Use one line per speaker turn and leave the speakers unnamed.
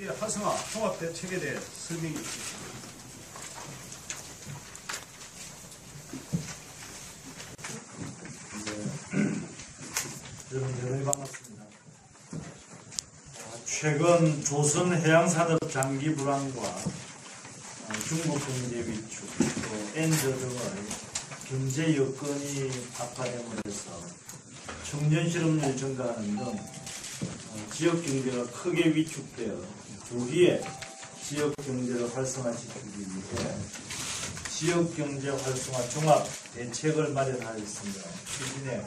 이게 활성화 통합대책에 대해 설명이 있습니다.
여러분 대단히 반갑습니다. 어, 최근 조선 해양산업 장기 불황과 어, 중국 경제 위축, 또 엔저 등의 경제 여건이 악화됨으로써 청년 실업률이 증가하는 등 어, 지역 경제가 크게 위축되어 조기에 지역 경제를 활성화시키기 위해 지역 경제 활성화 종합 대책을 마련하였습니다. 추진해